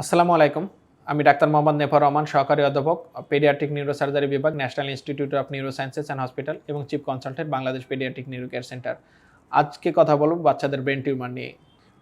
আসসালামু আলাইকুম। আমি ডাক্তার মোহাম্মদ নেফর রহমান, সহকারী অধ্যাপক, পেডিয়াট্রিক নিউরোসার্জারি বিভাগ, National Institute of Neurosciences and Hospital এবং chief consultant, Bangladesh pediatric neuro care centre. আজকে কথা বলব বাচ্চাদের ব্রেন টিউমার নিয়ে।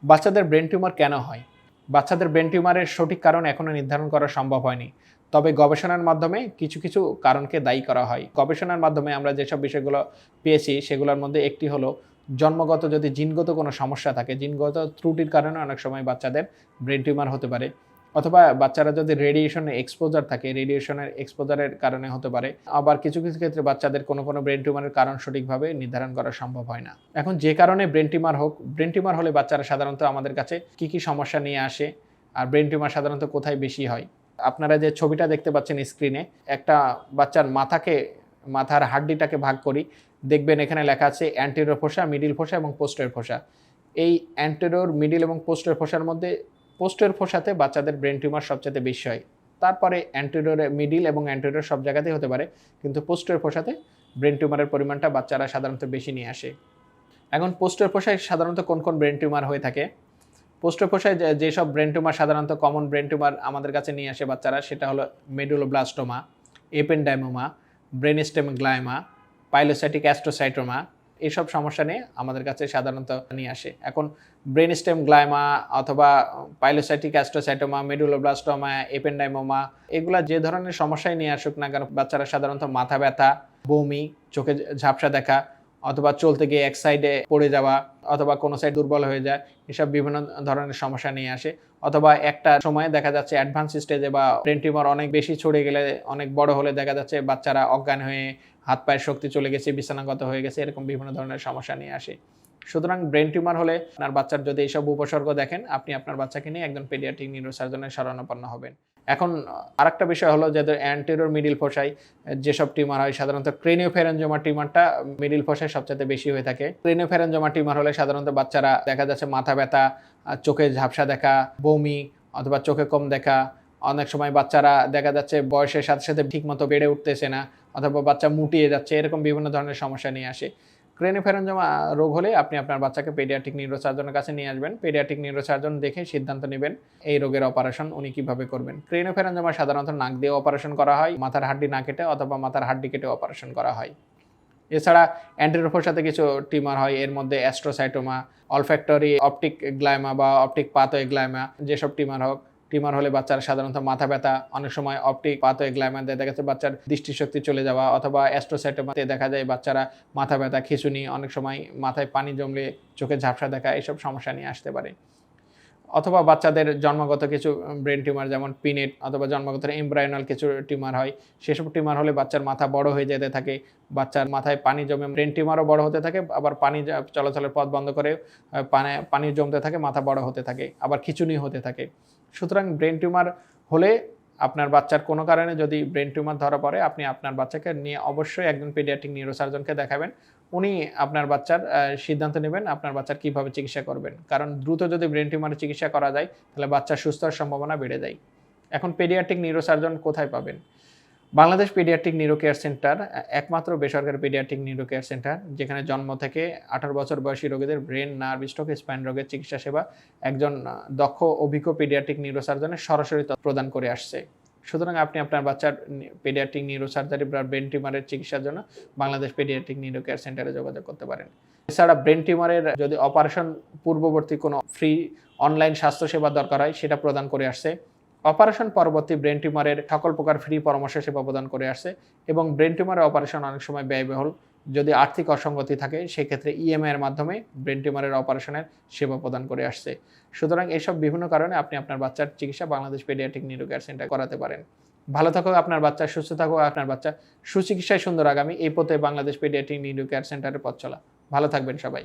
বাচ্চাদের ব্রেন টিউমার কেন হয়? বাচ্চাদের ব্রেন টিউমারের সঠিক কারণ এখনও নির্ধারণ করা সম্ভব হয়নি। তবে গবেষণার মাধ্যমে কিছু কিছু কারণকে দায়ী করা হয়। গবেষণার মাধ্যমে আমরা যেসব বিষয়গুলো পেয়েছি, সেগুলোর মধ্যে একটি হলো জন্মগত যদি জিনগত কোনো সমস্যা থাকে, জিনগত ত্রুটির কারণে অনেক সময় বাচ্চাদের ব্রেন টিউমার হতে পারে, অথবা বাচ্চারা যদি রেডিয়েশনের এক্সপোজার থাকে রেডিয়েশনের এক্সপোজারের কারণে হতে পারে, আবার কিছু কিছু ক্ষেত্রে বাচ্চাদের কোনো কোনো ব্রেন টিউমারের কারণ সঠিকভাবে নির্ধারণ করা সম্ভব হয় না। এখন যে কারণে ব্রেন টিউমার হোক ব্রেন টিউমার হলে বাচ্চারা সাধারণত আমাদের কাছে কি কি সমস্যা নিয়ে আসে, আর ব্রেন টিউমার সাধারণত কোথায় বেশি হয়? আপনারা যে ছবিটা দেখতে পাচ্ছেন স্ক্রিনে একটা বাচ্চার মাথাকে মাথার হাড্ডিটাকে ভাগ করি। দেখবেন এখানে লেখা আছে অ্যান্টেরিয়র ফোসা মিডিল ফোসা এবং পোস্টের ফোসা এই অ্যান্টেরিয়র মিডিল এবং পোস্টের ফোসার মধ্যে পোস্টের ফোসাতে বাচ্চাদের ব্রেন টিউমার সবচেয়ে বেশি হয়। তারপরে অ্যান্টেরিয়রে মিডিল এবং অ্যান্টেরিয়র সব জায়গাতেই হতে পারে, কিন্তু পোস্টের ফোসাতে ব্রেন টিউমারের পরিমাণটা বাচ্চারা সাধারণত বেশি নিয়ে আসে। এখন পোস্টের ফোসায় সাধারণত কোন কোন ব্রেন টিউমার হয়ে থাকে? পোস্টের ফোসায় যেসব ব্রেন টিউমার সাধারণত কমন ব্রেন টিউমার আমাদের কাছে নিয়ে আসে বাচ্চারা, সেটা হলো medulloblastoma ependymoma brain stem glioma, pilocytic astrocytoma এইসব সমস্যা নিয়ে আমাদের কাছে সাধারণত নিয়ে আসে। এখন ব্রেন স্টেম গ্লাইমা অথবা পাইলোসাইটিক অ্যাস্ট্রোসাইটোমা, মেডুলোব্লাস্টোমা, এপেন্ডাইমোমা, এগুলা যে ধরনের সমস্যায় নিয়ে আসুক না কেন, বাচ্চারা সাধারণত মাথা ব্যথা, বমি, চোখে ঝাপসা দেখা অথবা চলতে গিয়ে এক সাইডে পড়ে যাওয়া অথবা কোনো সাইড দুর্বল হয়ে যায়, এসব বিভিন্ন ধরনের সমস্যা নিয়ে আসে। অথবা একটা সময়ে দেখা যাচ্ছে অ্যাডভান্স স্টেজে বা ব্রেন টিউমার অনেক বেশি ছড়ে গেলে, অনেক বড় হলে দেখা যাচ্ছে বাচ্চারা অজ্ঞান হয়ে হাত পায়ের শক্তি চলে গেছে, বিছানাগত হয়ে গেছে, এরকম বিভিন্ন ধরনের সমস্যা নিয়ে আসে। সুতরাং ব্রেন টিউমার হলে আপনার বাচ্চার যদি এইসব উপসর্গ দেখেন, আপনি আপনার বাচ্চাকে নিয়ে একজন পেডিয়াট্রিক নিউরোসার্জনের শরণাপন্ন হবেন। এখন, আরেকটা বিষয় হলো যাদের অ্যান্টেরিয়র মিডিল ফোসাই যেসব টিউমার হয়, সাধারণত ক্রেনিওফেরেঞ্জোমা টিউমারটা মিডিল ফোসায় সবচেয়ে বেশি হয়ে থাকে। ক্রেনিওফেরেঞ্জোমা টিউমার হলে সাধারণত বাচ্চারা দেখা যাচ্ছে মাথা ব্যথা, চোখে ঝাপসা দেখা, বমি অথবা চোখে কম দেখা। অনেক সময় বাচ্চারা দেখা যাচ্ছে বয়সের সাথে সাথে ঠিকমতো বেড়ে উঠতেছে না, অথবা বাচ্চা মুটিয়ে যাচ্ছে, এরকম বিভিন্ন ধরনের সমস্যা নিয়ে আসে। ক্রেনিফেরেঞ্জোমা রোগ হলে আপনি আপনার বাচ্চাকে পেডিয়াট্রিক নিউরোসার্জনের কাছে নিয়ে আসবেন। পেডিয়াট্রিক নিউরোসার্জন দেখে সিদ্ধান্ত নেবেন এই রোগের অপারেশন উনি কীভাবে করবেন। ক্রেনিফেরেঞ্জোমা সাধারণত নাক দিয়ে অপারেশন করা হয়, মাথার হাড্ডি না কেটে অথবা মাথার হাড্ডি কেটে অপারেশন করা হয়। এছাড়া অ্যান্টিরোফোর সাথে কিছু টিমার হয়, এর মধ্যে অ্যাস্ট্রোসাইটোমা অলফ্যাক্টরি অপটিক গ্লাইমা বা অপটিক পাতোয় গ্লাইমা, যেসব টিমার হোক টিমার হলে বাচ্চার সাধারণত মাথা ব্যথা, অনেক সময় অপটিক পাতোয় গ্লাইমা দেখা যাচ্ছে বাচ্চার দৃষ্টিশক্তি চলে যাওয়া অথবা অ্যাস্ট্রোসাইটোমাতে দেখা যায় বাচ্চারা মাথা ব্যথা, খিঁচুনি, অনেক সময় মাথায় পানি জমলে চোখে ঝাপসা দেখা এইসব সমস্যা নিয়ে আসতে পারে। অথবা বাচ্চাদের জন্মগত কিছু ব্রেন টিউমার যেমন পিনেট অথবা জন্মগত এমব্রায়োনাল কিছু টিউমার হয়, সেসব টিউমার হলে বাচ্চার মাথা বড় হয়ে যেতে থাকে, বাচ্চার মাথায় পানি জমে, ব্রেন টিউমারও বড় হতে থাকে, আবার পানি চলাচলের পথ বন্ধ করে পানি জমতে থাকে, মাথা বড় হতে থাকে, আবার খিচুনি হতে থাকে। সুতরাং ব্রেন টিউমার হলে আপনার বাচ্চার কোনো কারণে যদি ব্রেন টিউমার ধরা পড়ে, আপনি আপনার বাচ্চাকে নিয়ে অবশ্যই একজন পেডিয়াট্রিক নিউরোসার্জনকে দেখাবেন। উনি আপনার বাচ্চার সিদ্ধান্ত নেবেন আপনার বাচ্চার কীভাবে চিকিৎসা করবেন। কারণ দ্রুত যদি ব্রেন টিউমারের চিকিৎসা করা যায়, তাহলে বাচ্চার সুস্থ সম্ভাবনা বেড়ে যায়। এখন পেডিয়াট্রিক নিউরোসার্জন কোথায় পাবেন? Bangladesh pediatric neuro care centre একমাত্র বেসরকারি পেডিয়াট্রিক নিউরো কেয়ার সেন্টার যেখানে জন্ম থেকে আঠারো বছর বয়সী রোগীদের ব্রেন, নার্ভ, স্ট্রোক, স্পাইন রোগের চিকিৎসা সেবা একজন দক্ষ অভিজ্ঞ পেডিয়াট্রিক নিউরোসার্জনের সরাসরি প্রদান করে আসছে। সুতরাং আপনি আপনার বাচ্চার পেডিয়াট্রিক নিউরোসার্জারি বা ব্রেন টিউমারের চিকিৎসার জন্য বাংলাদেশ পেডিয়াট্রিক নিউরো কেয়ার সেন্টারে যোগাযোগ করতে পারেন। এছাড়া ব্রেন টিউমারের যদি অপারেশন পূর্ববর্তী কোনো ফ্রি অনলাইন স্বাস্থ্যসেবা দরকার হয়, সেটা প্রদান করে আসছে। অপারেশন পরবর্তী ব্রেন টিউমারের সকল প্রকার ফ্রি পরামর্শ সেবা প্রদান করে আসছে এবং ব্রেন টিউমারের অপারেশন অনেক সময় ব্যয়বহুল। যদি আর্থিক অসঙ্গতি থাকে, সেক্ষেত্রে ইএমআই এর মাধ্যমে ব্রেন টিউমারের অপারেশনের সেবা প্রদান করে আসছে সুতরাং এইসব বিভিন্ন কারণে আপনি আপনার বাচ্চার চিকিৎসা Bangladesh pediatric neuro care centre করাতে পারেন। ভালো থাকুক আপনার বাচ্চা সুস্থ থাকুক আপনার বাচ্চা সুচিকিৎসায় সুন্দর আগামী। এই পথে বাংলাদেশ পেডিয়াট্রিক নিউরো কেয়ার সেন্টারের পথ চলা। ভালো থাকবেন সবাই।